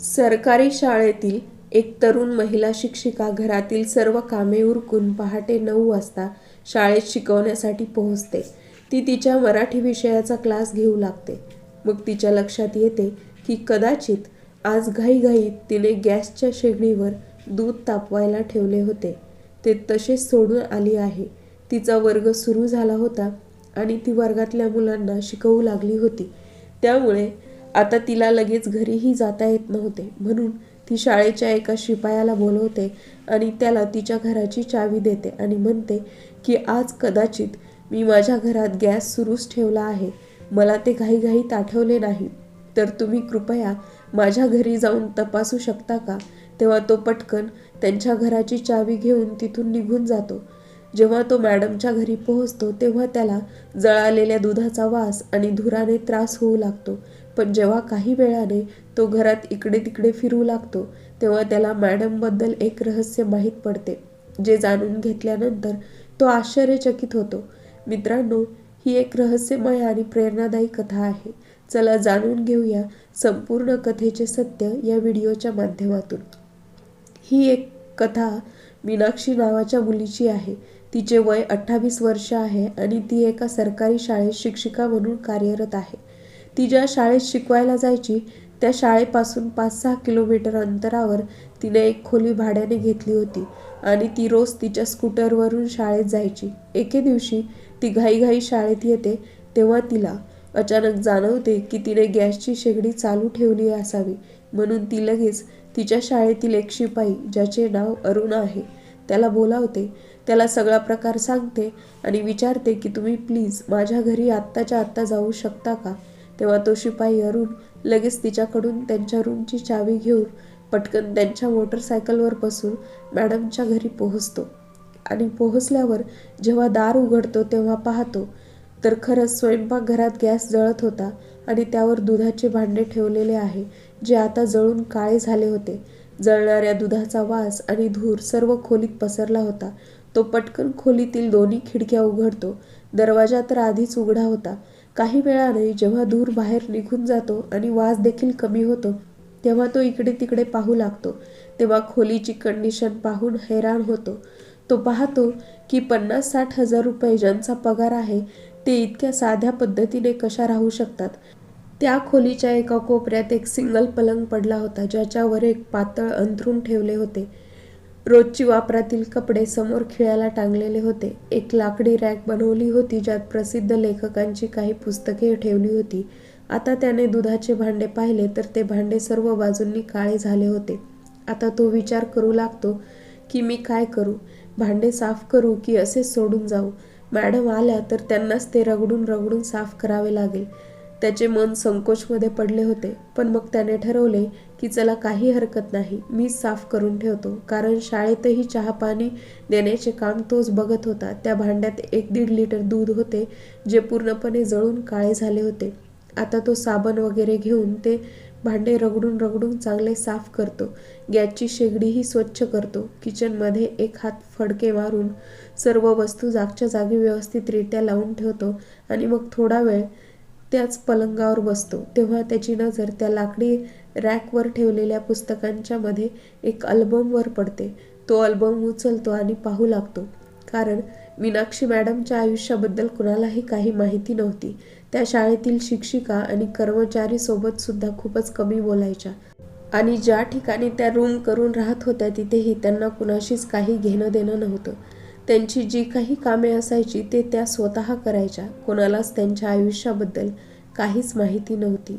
सरकारी शाळेतील एक तरुण महिला शिक्षिका घरातील सर्व कामे उरकून पहाटे नऊ वाजता शाळेत शिकवण्यासाठी पोहोचते. ती तिच्या मराठी विषयाचा क्लास घेऊ लागते. मग तिच्या लक्षात येते की कदाचित आज घाईघाईत तिने गॅसच्या शेगडीवर दूध तापवायला ठेवले होते. ते तसेच सोडून आली आहे. तिचा वर्ग सुरू झाला होता आणि ती वर्गातल्या मुलांना शिकवू लागली होती. त्यामुळे आता तिला लगेच घरीही जाता येत नव्हते. म्हणून ती शाळेच्या एका शिपायाला बोलवते आणि त्याला तिच्या घराची चावी देते आणि म्हणते की आज कदाचित मी माझ्या घरात गॅस सुरूच ठेवला आहे. मला ते घाईघाईत आठवले नाही. तर तुम्ही कृपया माझ्या घरी जाऊन तपासू शकता का? तेव्हा तो पटकन त्यांच्या घराची चावी घेऊन तिथून निघून जातो. जेव्हा तो मॅडमच्या घरी पोहोचतो तेव्हा त्याला जळालेल्या दुधाचा वास आणि धुराने त्रास होऊ लागतो. पण जेव्हा काही वेळाने तो घरात इकडे तिकडे फिरू लागतो तेव्हा त्याला मॅडमबद्दल एक रहस्य माहीत पडते जे जाणून घेतल्यानंतर तो आश्चर्यचकित होतो. मित्रांनो ही एक रहस्यमय आणि प्रेरणादायी कथा आहे. चला जाणून घेऊया संपूर्ण कथेचे सत्य या व्हिडिओच्या माध्यमातून. ही एक कथा मीनाक्षी नावाच्या मुलीची आहे. तिचे वय अठ्ठावीस वर्ष आहे आणि ती एका सरकारी शाळेत शिक्षिका म्हणून कार्यरत आहे. ती ज्या शाळेत शिकवायला जायची त्या शाळेपासून पाच सहा किलोमीटर अंतरावर तिने एक खोली भाड्याने घेतली होती आणि ती रोज तिच्या स्कूटरवरून शाळेत जायची. एके दिवशी ती घाईघाई शाळेत येते तेव्हा तिला अचानक जाणवते की तिने गॅसची शेगडी चालू ठेवली असावी. म्हणून ती लगेच तिच्या शाळेतील एक शिपाई ज्याचे नाव अरुण आहे त्याला बोलावते. त्याला सगळा प्रकार सांगते आणि विचारते की तुम्ही प्लीज माझ्या घरी आत्ताच्या आत्ता जाऊ शकता का? तेव्हा तो शिपाई अरुण लगेच तिच्याकडून त्यांच्या रूमची चावी घेऊन पटकन त्यांच्या मोटरसायकलवर बसून मॅडमच्या घरी पोहोचतो. आणि पोहोचल्यावर जेव्हा दार उघडतो तेव्हा पाहतो तर खरंच स्वयंपाकघरात गॅस जळत होता आणि त्यावर दुधाचे भांडे ठेवलेले आहे. जे आता जळून काळे झाले होते. जळणाऱ्या दुधाचा वास आणि धूर सर्व खोलीत पसरला होता. तो पटकन खोलीतील दोन्ही खिडक्या उघडतो. दरवाजा तर आधीच उघडा होता. काही वेळाने जेव्हा धूर बाहेर निघून जातो आणि वास देखील कमी होतो तेव्हा तो इकडे तिकडे पाहू लागतो. तेव्हा खोलीची कंडिशन पाहून हैराण होतो. तो पाहतो की पन्नास साठ हजार रुपये ज्यांचा पगार आहे ते इतक्या साध्या पद्धतीने कशा राहू शकतात? त्या खोलीच्या एका कोपऱ्यात एक सिंगल पलंग पडला होता ज्याच्यावर एक पातळ अंथरून ठेवले होते. रोजची वापरातील कपडे समोर खिळ्याला टांगलेले होते. एक लाकडी रॅक बनवली होती ज्यात प्रसिद्ध लेखकांची काही पुस्तके ठेवली होती. आता त्याने दुधाचे भांडे पाहिले तर ते भांडे सर्व बाजूंनी काळे झाले होते. आता तो विचार करू लागतो की मी काय करू? भांडे साफ करू की असेच सोडून जाऊ? मॅडम आल्या तर त्यांनाच ते रगडून रगडून साफ करावे लागेल. त्याचे मन संकोचमध्ये पडले होते. पण मग त्याने ठरवले की चला काही हरकत नाही. मीच साफ करून ठेवतो. कारण शाळेतही चहा पाणी देण्याचे काम तोच बघत होता. त्या भांड्यात एक दीड लिटर दूध होते जे पूर्णपणे जळून काळे झाले होते. आता तो साबण वगैरे घेऊन ते भांडे रगडून रगडून चांगले साफ करतो. गॅसची शेगडीही स्वच्छ करतो. किचनमध्ये एक हात फडके मारून सर्व वस्तू जागच्या जागी व्यवस्थितरित्या लावून ठेवतो आणि मग थोडा वेळ त्याच पलंगावर बसतो. तेव्हा त्याची नजर त्या लाकडी रॅकवर ठेवलेल्या पुस्तकांच्या मध्ये एक अल्बमवर पडते. तो अल्बम उचलतो आणि पाहू लागतो. कारण मीनाक्षी मॅडमच्या आयुष्याबद्दल कुणालाही काही माहिती नव्हती. त्या शाळेतील शिक्षिका आणि कर्मचारी सोबत सुद्धा खूपच कमी बोलायच्या. आणि ज्या ठिकाणी त्या रूम करून राहत होत्या तिथेही त्यांना कुणाशीच काही घेणं देणं नव्हतं. त्यांची जी काही कामे असायची ते त्या स्वतः करायच्या. कोणालाच त्यांच्या आयुष्याबद्दल काहीच माहिती नव्हती.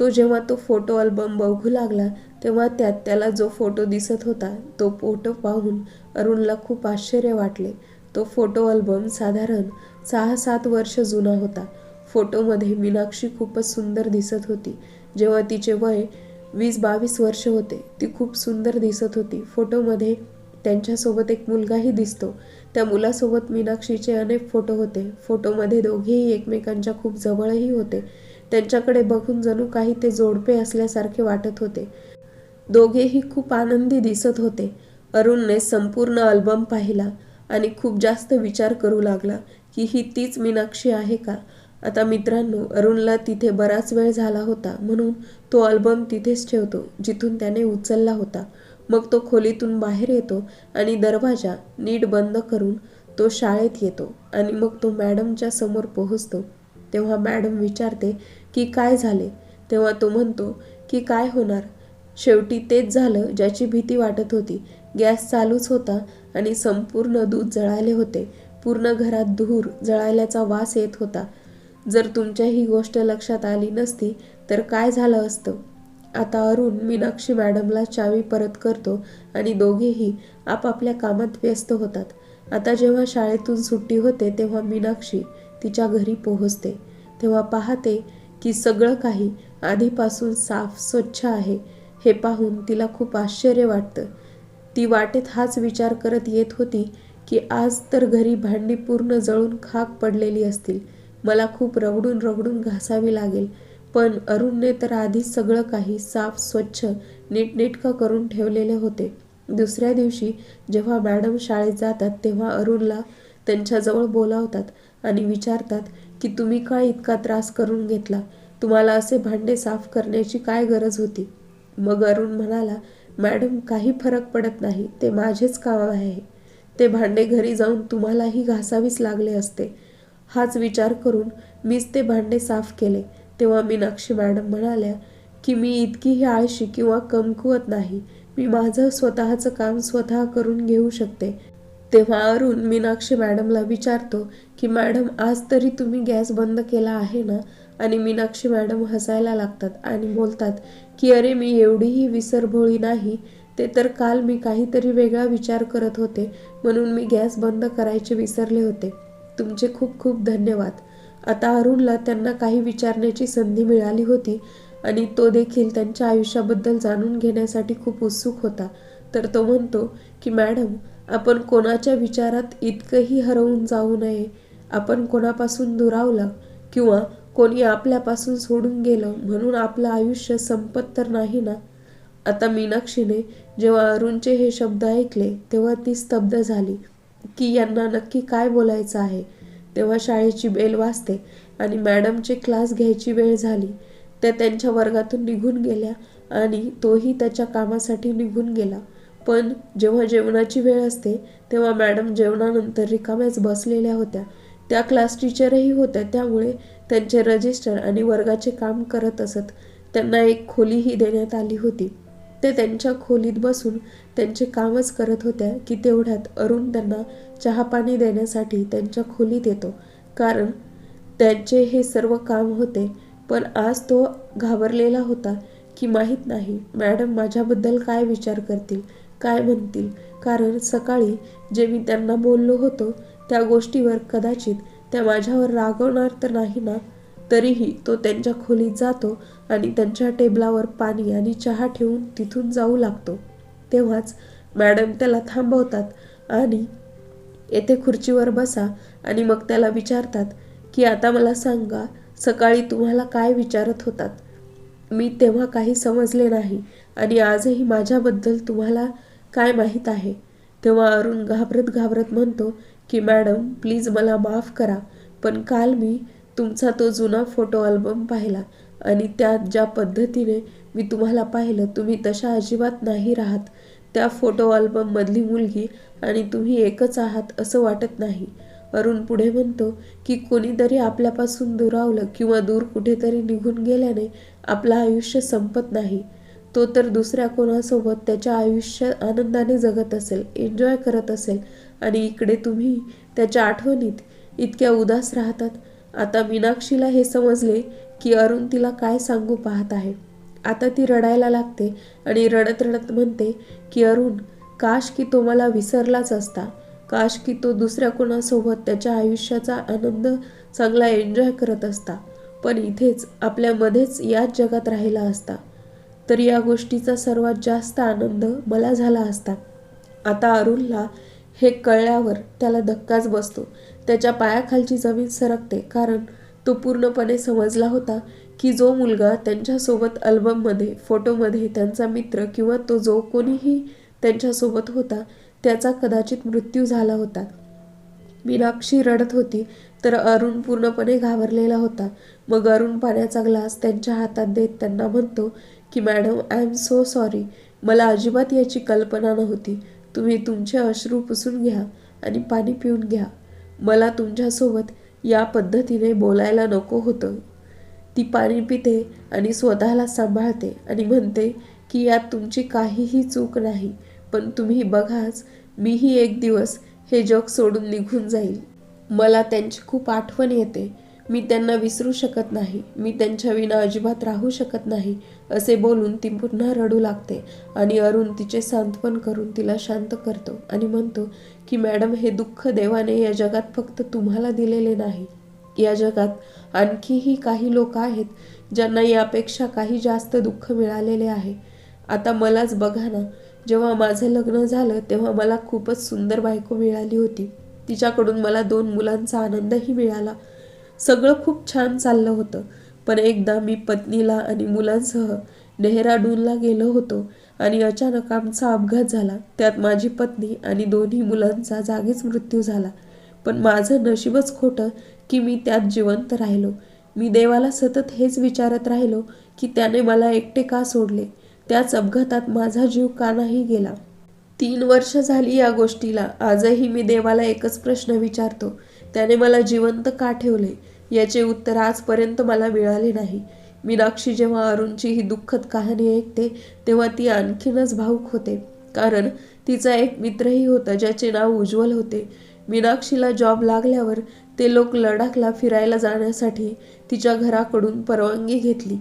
तो जेव्हा तो फोटो अल्बम बघू लागला तेव्हा त्यात त्याला जो फोटो दिसत होता तो फोटो पाहून अरुणला खूप आश्चर्य वाटले. तो फोटो अल्बम साधारण सहा सात वर्ष जुना होता. फोटोमध्ये मीनाक्षी खूपच सुंदर दिसत होती. जेव्हा तिचे वय वीस बावीस वर्ष होते ती खूप सुंदर दिसत होती. फोटोमध्ये त्यांच्यासोबत एक मुलगाही दिसतो. त्या मुलासोबत मीनाक्षीचे अनेक फोटो होते. फोटोमध्ये दोघेही एकमेकांच्या खूप जवळही होते. त्यांच्याकडे बघून जणू काही ते जोडपे असल्यासारखे वाटत होते. दोघेही खूप आनंदी दिसत होते. अरुणने संपूर्ण अल्बम पाहिला आणि खूप जास्त विचार करू लागला की ही तीच मीनाक्षी आहे का? आता मित्रांनो अरुणला तिथे बराच वेळ झाला होता म्हणून तो अल्बम तिथेच ठेवतो जिथून त्याने उचलला होता. मग तो खोलीतून बाहेर येतो आणि दरवाजा नीट बंद करून तो शाळेत येतो आणि मग तो मॅडमच्या समोर पोहोचतो. तेव्हा मॅडम विचारते की काय झाले? तेव्हा तो म्हणतो की काय होणार? शेवटी तेच झालं ज्याची भीती वाटत होती. गॅस चालूच होता आणि संपूर्ण दूध जळाले होते. पूर्ण घरात धूर जळाल्याचा वास येत होता. जर तुमच्या ही गोष्ट लक्षात आली नसती तर काय झालं असतं? आता अरुण मीनाक्षी मॅडमला चावी परत करतो आणि दोघेही आपापल्या कामात व्यस्त होतात. आता जेव्हा शाळेतून सुट्टी होते तेव्हा मीनाक्षी तिच्या घरी पोहोचते. तेव्हा पाहते की सगळं काही आधीपासून साफ स्वच्छ आहे हे पाहून तिला खूप आश्चर्य वाटतं. ती वाटेत हाच विचार करत येत होती की आज तर घरी भांडी पूर्ण जळून खाक पडलेली असतील. मला खूप रगडून रगडून घासावी लागेल. पण अरुणने तर आधीच सगळं काही साफ स्वच्छ नीटनेटकं करून ठेवलेले होते. दुसऱ्या दिवशी जेव्हा मॅडम शाळेत जातात तेव्हा अरुणला त्यांच्याजवळ बोलावतात आणि विचारतात की तुम्ही काय इतका त्रास करून घेतला? तुम्हाला असे भांडे साफ करण्याची काय गरज होती? मग अरुण म्हणाला मॅडम काही फरक पडत नाही. ते माझेच काम आहे. ते भांडे घरी जाऊन तुम्हालाही घासावीच लागले असते. हाच विचार करून मीच ते भांडे साफ केले. तेव्हा मीनाक्षी मॅडम म्हणाल्या की मी इतकीही आळशी किंवा कमकुवत नाही. मी माझं स्वतःचं काम स्वतः करून घेऊ शकते. तेव्हा अरुण मीनाक्षी मॅडमला विचारतो की मॅडम आज तरी तुम्ही गॅस बंद केला आहे ना? आणि मीनाक्षी मॅडम हसायला लागतात आणि बोलतात की अरे मी एवढीही विसरभोळी नाही. ते तर काल मी काहीतरी वेगळा विचार करत होते म्हणून मी गॅस बंद करायचे विसरले होते. तुमचे खूप खूप धन्यवाद. आता अरुणला त्यांना काही विचारण्याची संधी मिळाली होती आणि तो देखील त्यांच्या आयुष्याबद्दल जाणून घेण्यासाठी खूप उत्सुक होता. तर तो म्हणतो की मॅडम आपण कोणाच्या विचारात इतकंही हरवून जाऊ नये. आपण कोणापासून दुरावलं किंवा कोणी आपल्यापासून सोडून गेलं म्हणून आपलं आयुष्य संपत तर नाही ना? आता मीनाक्षीने जेव्हा अरुणचे हे शब्द ऐकले तेव्हा ती स्तब्ध झाली की यांना नक्की काय बोलायचं आहे? तेव्हा शाळेची बेल वाजते आणि मॅडमचे क्लास घ्यायची वेळ झाली. त्या त्यांच्या वर्गातून निघून गेल्या आणि तोही त्याच्या कामासाठी निघून गेला. पण जेव्हा जेवणाची वेळ असते तेव्हा मॅडम जेवणानंतर रिकाम्याच बसलेल्या होत्या. त्या क्लास टीचरही होत्या त्यामुळे त्यांचे रजिस्टर आणि वर्गाचे काम करत असत. त्यांना एक खोलीही देण्यात आली होती. ते त्यांच्या खोलीत बसून त्यांचे कामच करत होत्या की तेवढ्यात अरुण त्यांना चहापाणी देण्यासाठी त्यांच्या खोलीत येतो. कारण त्यांचे हे सर्व काम होते पण आज तो घाबरलेला होता की माहीत नाही मॅडम माझ्याबद्दल काय विचार करतील काय म्हणतील. कारण सकाळी जे मी त्यांना बोललो होतो त्या गोष्टीवर कदाचित त्या माझ्यावर रागवणार तर नाही ना? तरीही तो त्यांच्या खोलीत जातो आणि त्यांच्या टेबलावर पाणी आणि चहा ठेवून तिथून जाऊ लागतो. तेव्हाच मॅडम त्याला थांबवतात आणि येथे खुर्चीवर बसा आणि मग त्याला विचारतात की आता मला सांगा सकाळी तुम्हाला काय विचारत होतात? मी तेव्हा काही समजले नाही आणि आजही माझ्याबद्दल तुम्हाला काय माहीत आहे? तेव्हा अरुण घाबरत घाबरत म्हणतो की मॅडम प्लीज मला माफ करा पण काल मी तुमचा तो जुना फोटो अल्बम पाहिला. आणि त्यात ज्या पद्धतीने मी तुम्हाला पाहिलं तुम्ही तशा अजिबात नाही राहत. त्या फोटो अल्बममधली मुलगी आणि तुम्ही एकच आहात असं वाटत नाही. अरुण पुढे म्हणतो की कोणीतरी आपल्यापासून दुरावलं किंवा दूर कुठेतरी निघून गेल्याने आपलं आयुष्य संपत नाही. तो तर दुसऱ्या कोणासोबत त्याच्या आयुष्य आनंदाने जगत असेल एन्जॉय करत असेल. आणि इकडे तुम्ही त्याच्या आठवणीत इतक्या उदास राहतात. आता मीनाक्षीला हे समजले की अरुण तिला काय सांगू पाहत आहे. आता ती रडायला लागते आणि रडत रडत म्हणते की अरुण काश की तो मला विसरलाच असता. काश की तो दुसऱ्या कोणासोबत त्याच्या आयुष्याचा आनंद चांगला एन्जॉय करत असता. पण इथेच आपल्यामध्येच याच जगात राहिला असता. तर या गोष्टीचा सर्वात जास्त आनंद मला झाला असता. आता अरुणला हे कळल्यावर त्याला धक्काच बसतो. त्याच्या पायाखालची जमीन सरकते कारण तो पूर्णपणे समजला होता की जो मुलगा त्यांच्यासोबत अल्बममध्ये फोटोमध्ये त्यांचा मित्र किंवा तो जो कोणीही त्यांच्यासोबत होता त्याचा कदाचित मृत्यू झाला होता. मीनाक्षी रडत होती तर अरुण पूर्णपणे घाबरलेला होता. मग अरुण पाण्याचा ग्लास त्यांच्या हातात देत त्यांना म्हणतो की madam I am so sorry. मला अजिबात याची कल्पना नव्हती. तुम्ही तुमचे अश्रू पुसून घ्या आणि पाणी पिऊन घ्या. मला तुमच्यासोबत या पद्धतीने बोलायला नको होतं. ती पाणी पिते आणि स्वतःला सांभाळते आणि म्हणते की यात तुमची काहीही चूक नाही पण तुम्ही बघाच मीही एक दिवस हे जग सोडून निघून जाईल. मला त्यांची खूप आठवण येते मी त्यांना विसरू शकत नाही. मी त्यांच्या विना अजिबात राहू शकत नाही असे बोलून ती पुन्हा रडू लागते आणि अरुण तिचे सांत्वन करून तिला शांत करतो आणि म्हणतो की मॅडम हे दुःख देवाने या जगात फक्त तुम्हाला दिलेले नाही. या जगात आणखीही काही लोक आहेत ज्यांना यापेक्षा काही जास्त दुःख मिळालेले आहे. आता मलाच बघा ना जेव्हा माझं लग्न झालं तेव्हा मला खूपच सुंदर बायको मिळाली होती. तिच्याकडून मला दोन मुलांचा आनंदही मिळाला. सगळं खूप छान चाललं होतं. पण एकदा मी पत्नीला आणि मुलांसह डेहराडूनला गेलो होतो आणि अचानक आमचा अपघात झाला. त्यात माझी पत्नी आणि दोन्ही मुलांचा जागीच मृत्यू झाला. पण माझं नशीबच खोटं की मी त्यात जिवंत राहिलो. मी देवाला सतत हेच विचारत राहिलो की त्याने मला एकटे का सोडले? त्याच अपघातात माझा जीव का नाही गेला? तीन वर्ष झाली या गोष्टीला. आजही मी देवाला एकच प्रश्न विचारतो. त्याने मला जिवंत का ठेवले? याचे उत्तर आजपर्यंत मला मिळाले नाही. मीनाक्षी जेव्हा अरुणची ही दुःखद कहाणी ऐकते तेव्हा ती आणखीनच भाऊक होते. कारण तिचा एक मित्रही होता ज्याचे नाव उज्ज्वल होते. मीनाक्षीला जॉब लागल्यावर ते लोक लडाखला फिरायला जाण्यासाठी तिच्या घराकडून परवानगी घेतली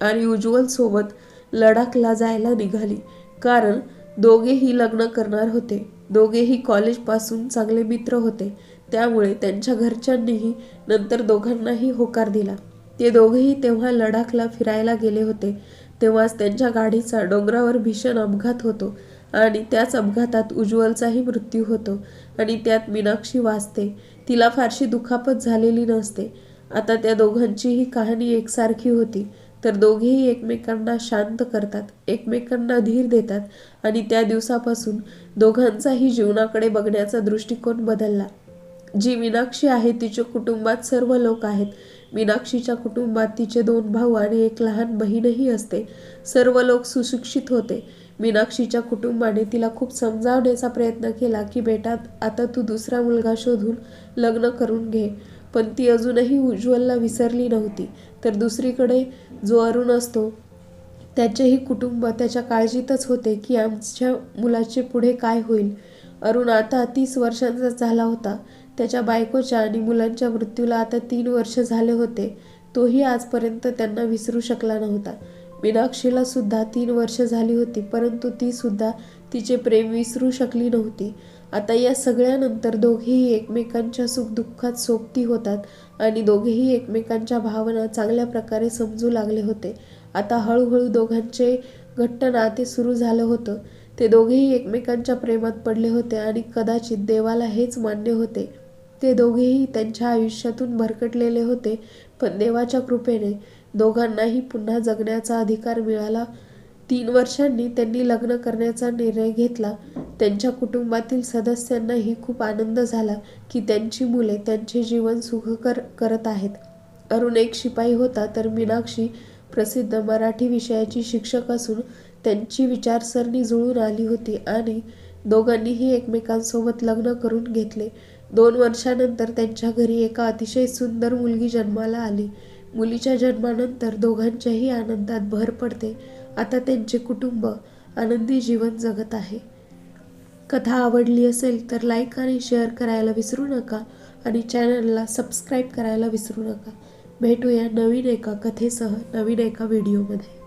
आणि उज्ज्वल सोबत लडाखला जायला निघाली. कारण दोघेही लग्न करणार होते. दोघेही कॉलेजपासून चांगले मित्र होते. त्यामुळे त्यांच्या घरच्यांनीही नंतर दोघांनाही होकार दिला. ते दोघेही तेव्हा लडाखला फिरायला गेले होते. तेव्हाच त्यांच्या गाडीचा डोंगरावर भीषण अपघात होतो आणि त्याच अपघातात उज्ज्वलचाही मृत्यू होतो आणि त्यात मीनाक्षी वाचते. तिला फारशी दुखापत झालेली नसते. आता त्या दोघांचीही कहाणी एकसारखी होती. तर दोघेही एकमेकांना शांत करतात एकमेकांना धीर देतात आणि त्या दिवसापासून दोघांचाही जीवनाकडे बघण्याचा दृष्टिकोन बदलला. जी मीनाक्षी आहे तिच्या कुटुंबात सर्व लोक आहेत. मीनाक्षीच्या कुटुंबात तिचे दोन भाऊ आणि एक लहान बहीणही असते. सर्व लोक सुशिक्षित होते. मीनाक्षीच्या कुटुंबाने तिला खूप समजावण्याचा प्रयत्न केला की बेटा आता तू दुसरा मुलगा शोधून लग्न करून घे. पण ती अजूनही उज्ज्वलला विसरली नव्हती. तर दुसरीकडे जो अरुण असतो त्याचेही कुटुंब त्याच्या काळजीतच होते की आमच्या मुलाचे पुढे काय होईल? अरुण आता तीस वर्षांचा झाला होता. त्याच्या बायकोच्या आणि मुलांच्या मृत्यूला आता तीन वर्ष झाले होते. तोही आजपर्यंत त्यांना विसरू शकला नव्हता. मीनाक्षीला सुद्धा तीन वर्ष झाली होती परंतु ती सुद्धा तिचे प्रेम विसरू शकली नव्हती. आता या सगळ्यानंतर दोघेही एकमेकांच्या सुखदुःखात सोबती होतात आणि दोघेही एकमेकांच्या भावना चांगल्या प्रकारे समजू लागले होते. आता हळूहळू दोघांचे घट्ट नाते सुरू झालं होतं. ते दोघेही एकमेकांच्या प्रेमात पडले होते आणि कदाचित देवाला हेच मान्य होते. ते दोघेही त्यांच्या आयुष्यातून भरकटलेले होते पण देवाच्या कृपेने दोघांनाही पुन्हा जगण्याचा अधिकार मिळाला. तीन वर्षांनी त्यांनी लग्न करण्याचा निर्णय घेतला. त्यांच्या कुटुंबातील सदस्यांनाही खूप आनंद झाला की त्यांची मुले त्यांचे जीवन सुखकर करत आहेत. अरुण एक शिपाई होता तर मीनाक्षी प्रसिद्ध मराठी विषयाची शिक्षक असून त्यांची विचारसरणी जुळून आली होती आणि दोघांनीही एकमेकांसोबत लग्न करून घेतले. दोन वर्षानंतर त्यांच्या घरी एका अतिशय सुंदर मुलगी जन्माला आली. मुलीच्या जन्मानंतर दोघांच्याही आनंदात भर पडते. आता त्यांचे कुटुंब आनंदी जीवन जगत आहे. कथा आवडली असेल तर लाईक आणि शेअर करायला विसरू नका आणि चॅनलला सबस्क्राईब करायला विसरू नका. भेटूया नवीन एका कथेसह नवीन एका व्हिडिओमध्ये